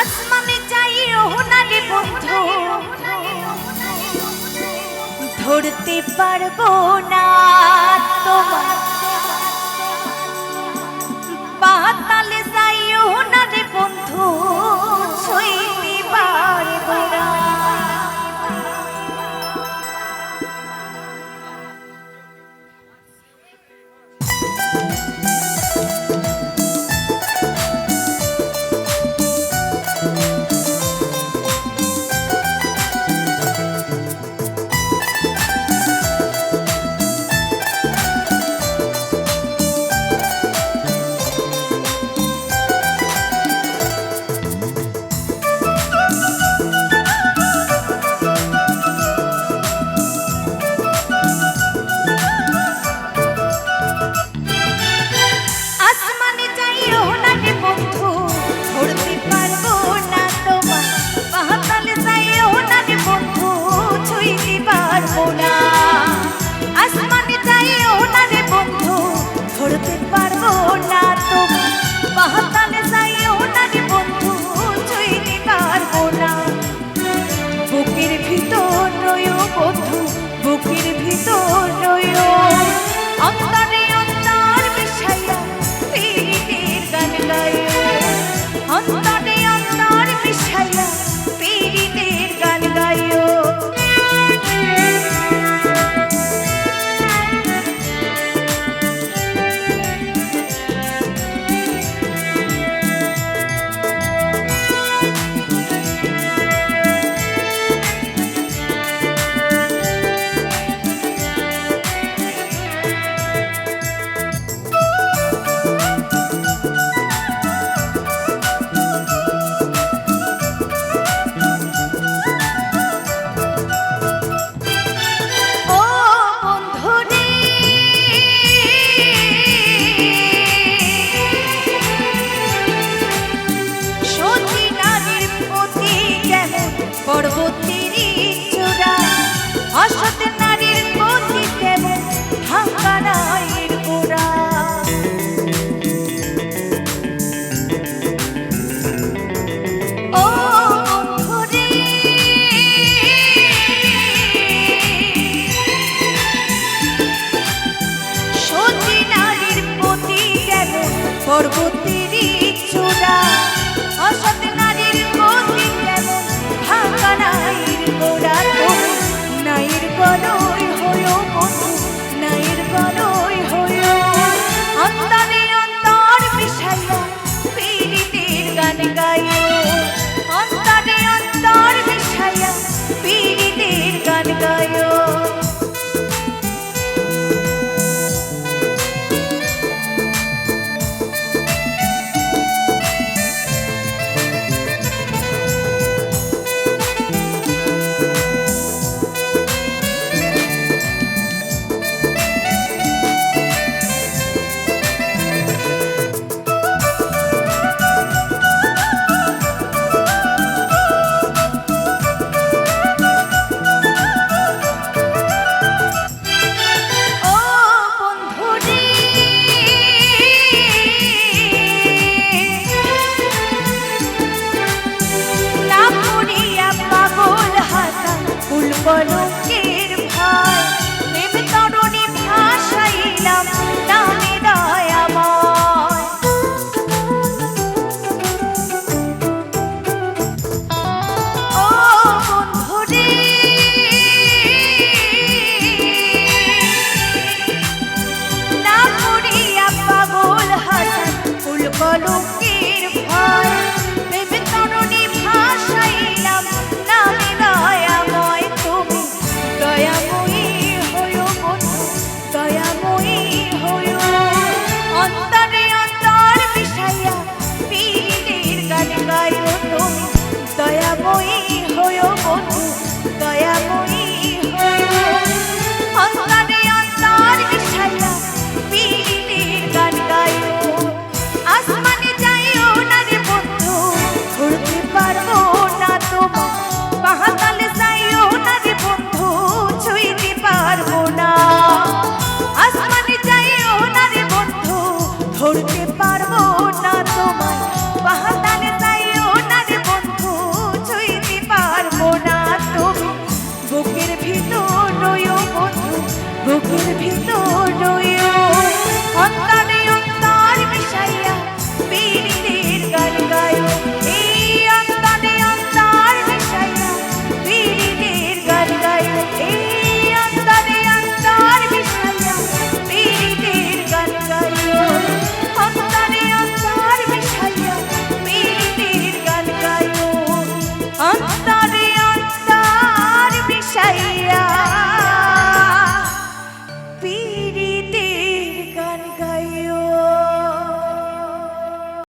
আসমানে যাইও না বন্ধু। ধরতে পারব না। পর্বতেরই চূড়া। অসত নারীর মন্দির যেমন ঢাকা নাইর গোড়া নাইর বলো বলুকে